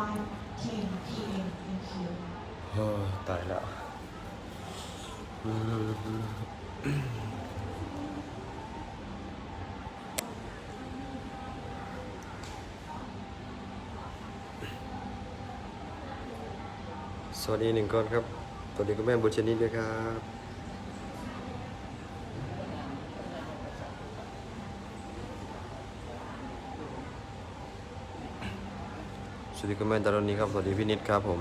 5 p.m. Thank you. เฮ้อตายแล้วสวัสดีหนึ่งคนครับสวัสดีคุณแม่บุญชนิดด้วยครับ สวัสดีคุณแม่ดารณีครับ สวัสดีพี่นิดครับผม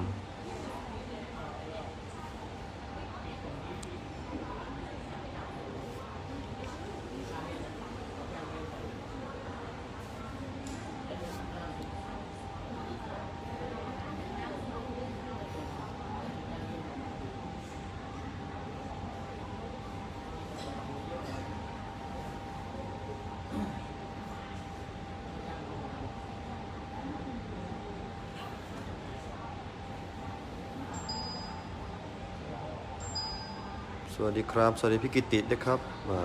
วัสดีครับ สวัสดีพี่กิติด้วยครับมา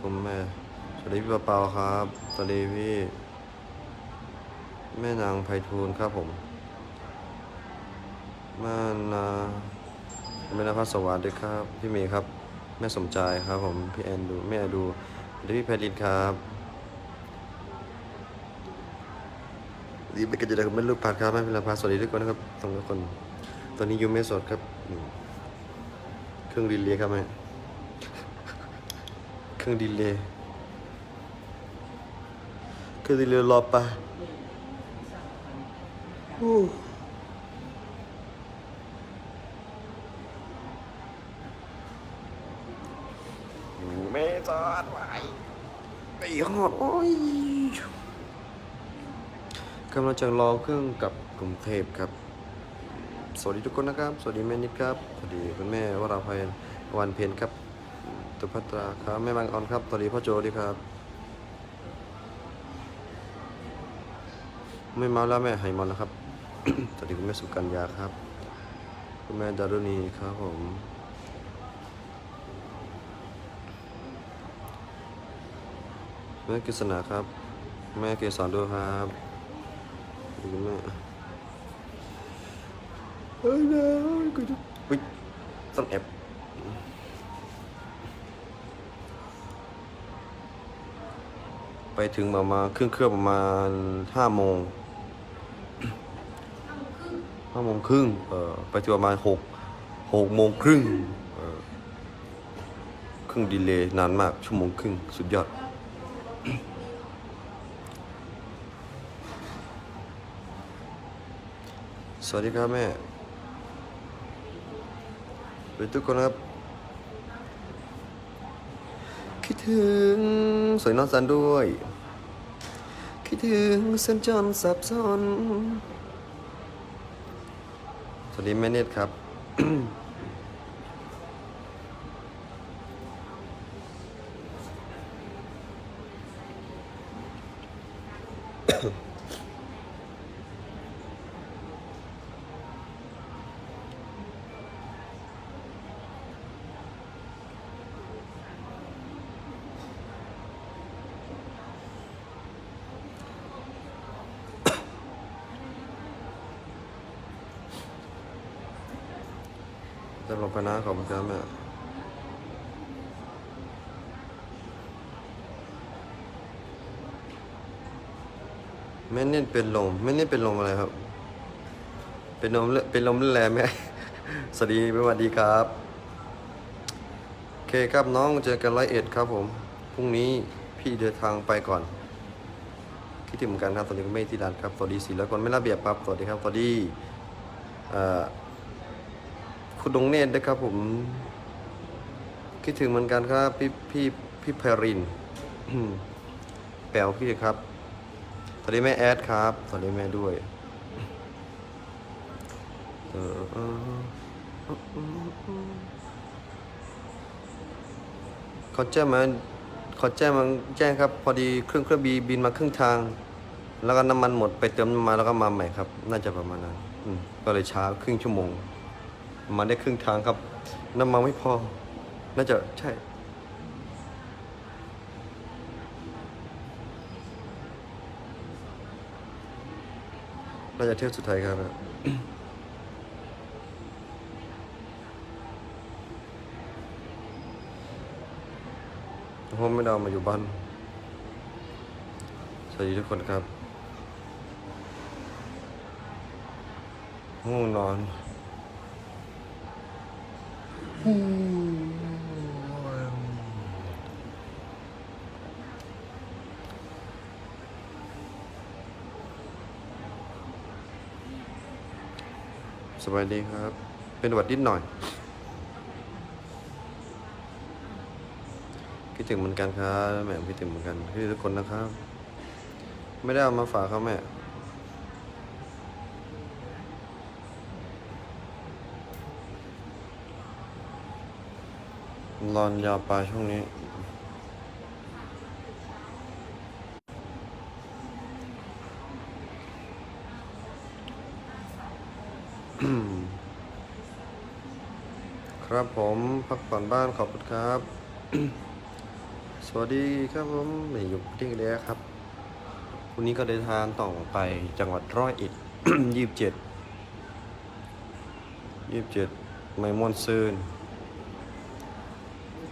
คุณแม่ สวัสดีพี่ปะเปาครับ สวัสดีพี่ แม่นางไพฑูรย์ครับผมแม่นาแม่นาพัสวัสดีครับ พี่เมย์ครับ แม่สมใจครับผม พี่แอนดู แม่ดูสวัสดีพี่แพรินครับดีไปกันจะได้คุณแม่ลูกพัดครับแม่พิลาภาสวัสดีทุกคนนะครับทุกคน ตอนนี้ยูไม่สดครับ เครื่องดีเลย์ครับแม่เครื่องดีเลย์เครื่องดีเลย์รอไปโอ้อยู่ไม่จอดไว้ไปหอดโอ้ยกำลังจะรอเครื่องกลับกรุงเทพครับ สวัสดีทุกคนนะครับ สวัสดีแม่นิดครับ สวัสดีคุณแม่วราภัยวันเพ็ญครับตุพัตราครับ แม่บางออนครับสวัสดีพ่อโจดีครับ ไม่เมาแล้วแม่หายเมาแล้วครับ สวัสดีคุณแม่สุกัญญาครับ คุณแม่ดารุณีครับผมแม่กฤษณาครับ แม่เกสรด้วยครับสวัสดีคุณแม่ เฮ้ยนะกูจะอุ๊ยต้องแอบไปถึงประมาณครึ่งเครื่องประมาณห้าโมงห้าโมงครึ่งเออไปถึงประมาณหกหกโมงครึ่งเออครึ่งดีเลย์นานมาก ชั่วโมงครึ่งสุดยอดสวัสดีครับแม่ ดีทุกคนครับ คิดถึงสวยน้องสันด้วย คิดถึงเส้นจนสับสนสวัสดีแม่เนตรครับ จะลงไปนะขอบคุณครับแม่แม่เนี่ยเป็นลมแม่เนี่ยเป็นลมอะไรครับ เป็นลมเป็นลมแรงไหมสวัสดีสวัสดีครับโอเคครับน้องเจอกันร้อยเอ็ดครับผมพรุ่งนี้พี่เดินทางไปก่อนคิดถึงเหมือนกันครับสวัสดีคุณแม่ที่ร้านครับสวัสดีสี่ร้อยคนไม่ระเบียบครับสวัสดีครับสวัสดีเอ่อ คุณดงเนตรนะครับผม คิดถึงเหมือนกันครับ พี่พี่พี่เพรินแปลวพี่ครับสวัสดีแม่แอดครับสวัสดีแม่ด้วยเออเออเขาแจ้งมาเขาแจ้งมาแจ้งครับ พอดีเครื่องเครื่องบีบินมาครึ่งทาง แล้วก็น้ำมันหมดไปเติมน้ำมันแล้วก็มาใหม่ครับ น่าจะประมาณนั้นก็เลยช้าครึ่งชั่วโมง มาได้ครึ่งทางครับ น้ำมันไม่พอ น่าจะใช่ น่าจะเที่ยวสุดท้ายครับผมไม่ได้เอามาอยู่บ้าน สวัสดีทุกคนครับง่วงนอน สบายดีครับ เป็นหวัดนิดหน่อย คิดถึงเหมือนกันครับแม่คิดถึงเหมือนกันคิดถึงทุกคนนะครับ ไม่ได้เอามาฝากครับแม่ นอนยาวไปช่วงนี้ครับผมพักผ่อนบ้านขอบคุณครับ สวัสดีครับผมนี่อยู่ที่เดียครับวันนี้ก็เดินทางต่อไปจังหวัดร้อยเอ็ดยี่สิบเจ็ดยี่สิบเจ็ดไม่ม่วนซืน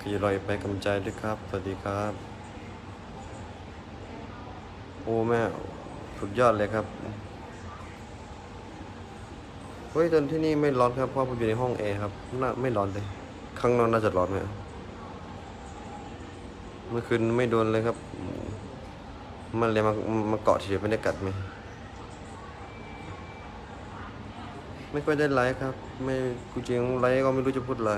ขี่ลอยไปกำใจด้วยครับ สวัสดีครับ โอ้แม่สุดยอดเลยครับ เฮ้ยตอนที่นี่ไม่ร้อนครับ เพราะผมอยู่ในห้องแอร์ครับน่าไม่ร้อนเลย ข้างนอกน่าจะร้อนไหมเมื่อคืนไม่โดนเลยครับ มันเลยมามาเกาะเฉยๆไม่ได้กัดไหมไม่ค่อยได้ไลฟ์ครับ ไม่กูจริงไลฟ์ก็ไม่รู้จะพูดอะไร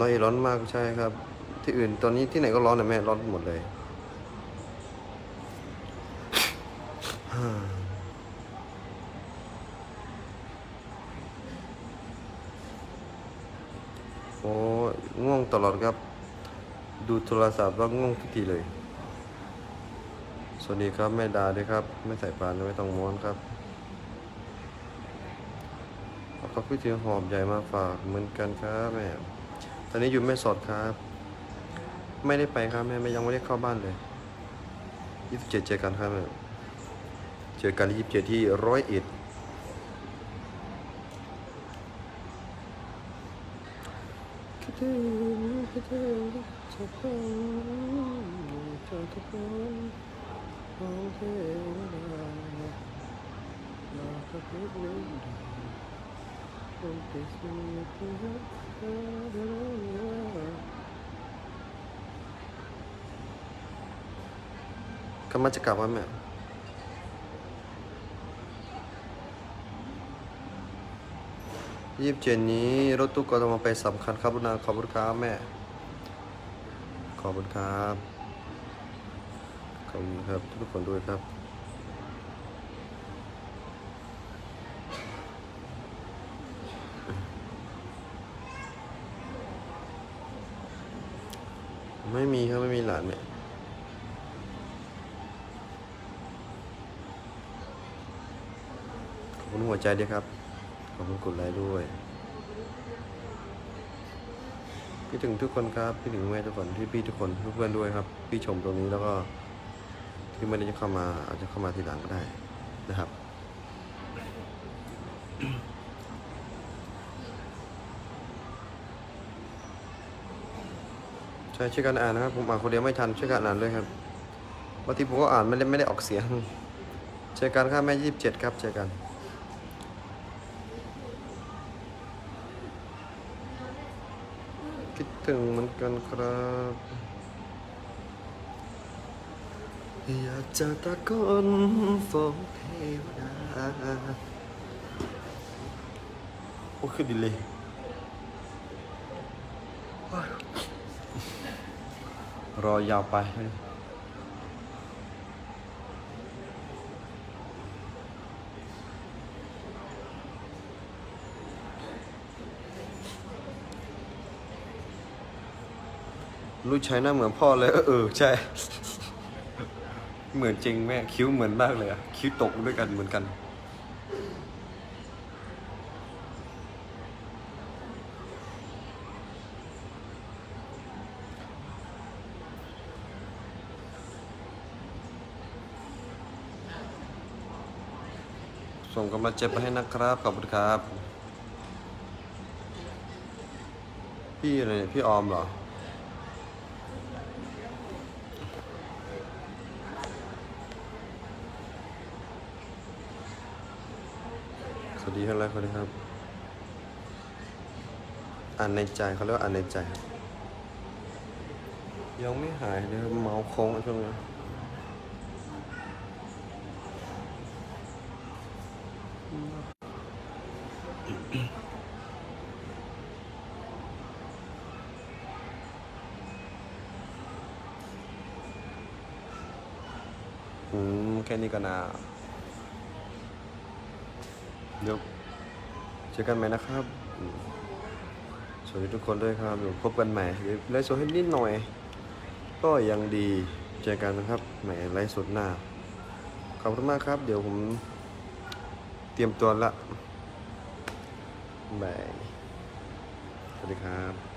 น้อยร้อนมากใช่ครับ ที่อื่นตอนนี้ที่ไหนก็ร้อนนะแม่ร้อนหมดเลยโอ้ง่วงตลอดครับ ดูโทรศัพท์แล้วง่วงทุกทีเลย สวัสดีครับแม่ดาด้วยครับ ไม่ใส่ปานไม่ต้องม้วนครับ แล้วก็พี่เทียงหอบใหญ่มาฝากเหมือนกันครับแม่ ตอนนี้อยู่แม่สอดครับ ไม่ได้ไปครับแม่ไม่ยังไม่ได้เข้าบ้านเลยยี่สิบเจ็ดเจอกันครับแม่เจอกันยี่สิบเจ็ดที่ร้อยเอ็ดคิดถึงคิดถึงจะฟังจากทุกคนของเทวดามากับเพชรเล่นดนที่สุดที่รั กเธอได้กำลังจะกลับวันแม่ยี่สิบเจ็ดนี้ รถตู้กทมไปสำคัญครับคุณนาขอบคุณครับแม่ ขอบคุณครับ ขอบคุณครับ ทุกคนด้วยครับ ไม่มีครับไม่มีหลานแม่ขอบคุณหัวใจด้วยครับ ขอบคุณกดไลค์ด้วยพี่ถึงทุกคนครับพี่ถึงแม่ทุกคนพี่พี่ทุกคนเพื่อนๆด้วยครับ พี่ชมตรงนี้แล้วก็ที่ไม่ได้จะเข้ามาอาจจะเข้ามาทีหลังก็ได้นะครับ ใช่ช่วยกันอ่านนะครับ ผมอ่านคนเดียวไม่ทันช่วยกันอ่านด้วยครับบางทีผมก็อ่านไม่ได้ไม่ได้ออกเสียงเจอกันครับแม่ยี่สิบเจ็ดครับเจอกันคิดถึงเหมือนกันครับอยากจะตะโกนฟ้องเทวดาโอ้คือดีเลย รอยาวไป ลูกชายหน้าเหมือนพ่อเลย เออ ใช่ เหมือนจริงแม่ คิ้วเหมือนมากเลยอะคิ้วตกด้วยกันเหมือนกัน กำลังใจไปให้นะครับ ขอบคุณครับ พี่อะไรเนี่ยพี่ออมเหรอ สวัสดีครับสวัสดีครับ อ่านในใจเขาเรียกว่าอ่านในใจครับ ยังไม่หายเลยเมาโค้งช่วงนี้ อืม แค่นี้ก็นาเดี๋ยวเจอกันไหมนะครับ สวัสดีทุกคนด้วยครับเดี๋ยวพบกันใหม่เดี๋ยวไลฟ์สดให้นิดหน่อย ก็ยังดี เจอกันนะครับใหม่ไลฟ์สดหน้า ขอบคุณมากครับ เดี๋ยวผม เตรียมตัวละบายสวัสดีครับ